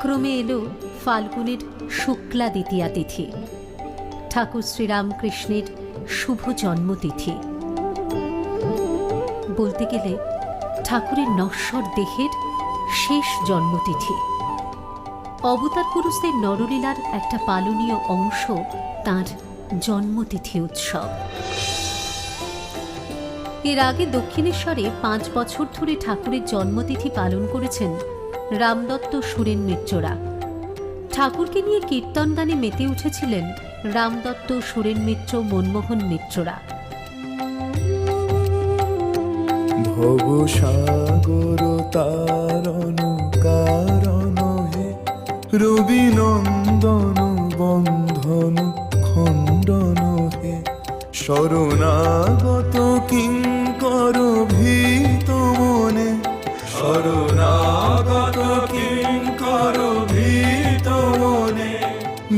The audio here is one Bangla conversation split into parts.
ক্রমে এলো ফাল্গুনের শুক্লা দ্বিতীয়া তিথি, ঠাকুর শ্রীরামকৃষ্ণের শুভ জন্মতিথি। বলতে গেলে ঠাকুরের নশ্বর দেহের শেষ জন্মতিথি। অবতার পুরুষদের নরলীলার একটা পালনীয় অংশ তার জন্মতিথি উৎসব। এর আগে দক্ষিণেশ্বরে পাঁচ বছর ধরে ঠাকুরের জন্মতিথি পালন করেছেন রামদত্ত সুরেন মিত্ররা। ঠাকুরকে নিয়ে কীর্তন গানে মেতে উঠেছিলেন রামদত্ত সুরেন মিত্র মনমোহন মিত্ররা। ভব তারণ কারণ রবি নন্দন বন্ধন খণ্ডন হে, শরণাগত কিঙ্কর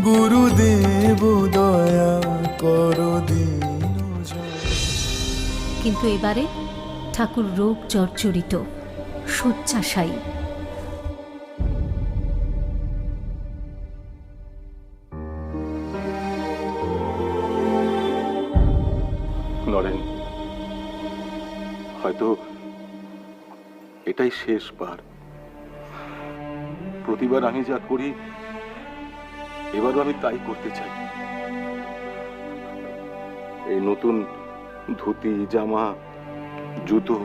গুরুদেব দয়া কর দিন কিন্তু এবারে ঠাকুর রোগ জর্জরিত শয্যাশায়ী। নরেন হয়তো এটাই শেষবার। প্রতিবার আমি যা করি এবারও আমি তাই করতে চাই। এই নতুন ধুতি জামা জুতো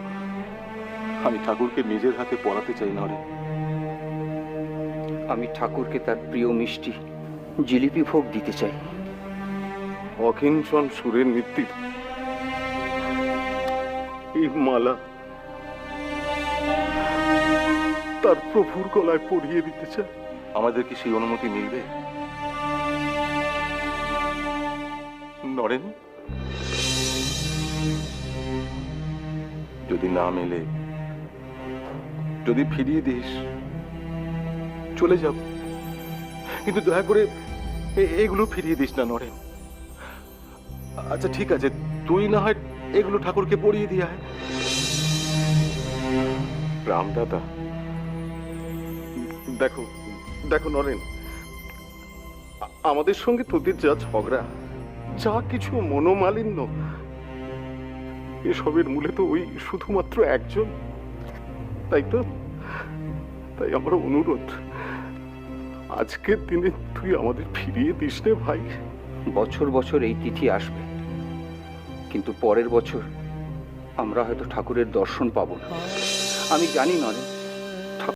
আমি ঠাকুরকে নিজের হাতে পরাতে চাই না রে। আমি ঠাকুরকে তার প্রিয় মিষ্টি জিলিপি ভোগ দিতে চাই। অকিঞ্চন সুরের মৃত্যুর এই মালা তার প্রভুর গলায় পরিয়ে দিতে চাই। আমাদের কি সেই অনুমতি মিলবে? নরেন? যদি না মেলে, যদি ফিরিয়ে দিস, চলে যাব কিন্তু দয়া করে এগুলো ফিরিয়ে দিস না, নরেন। আচ্ছা ঠিক আছে, তুই না হয় এগুলো ঠাকুরকে পরিয়ে দিয়ে আয়। রামদাদা, দেখো দেখো, নরেন। আমাদের সঙ্গে তোদের যা ঝগড়া, যা কিছু মনোমালিন্য, এসবের মূলে তো ওই শুধুমাত্র একজন। তাই তো? তাই আমার অনুরোধ, আজকের দিনে তুই আমাদের ফিরিয়ে দিস রে ভাই। বছর বছর এই তিথি আসবে, কিন্তু পরের বছর আমরা হয়তো ঠাকুরের দর্শন পাবো না। আমি জানি নরেন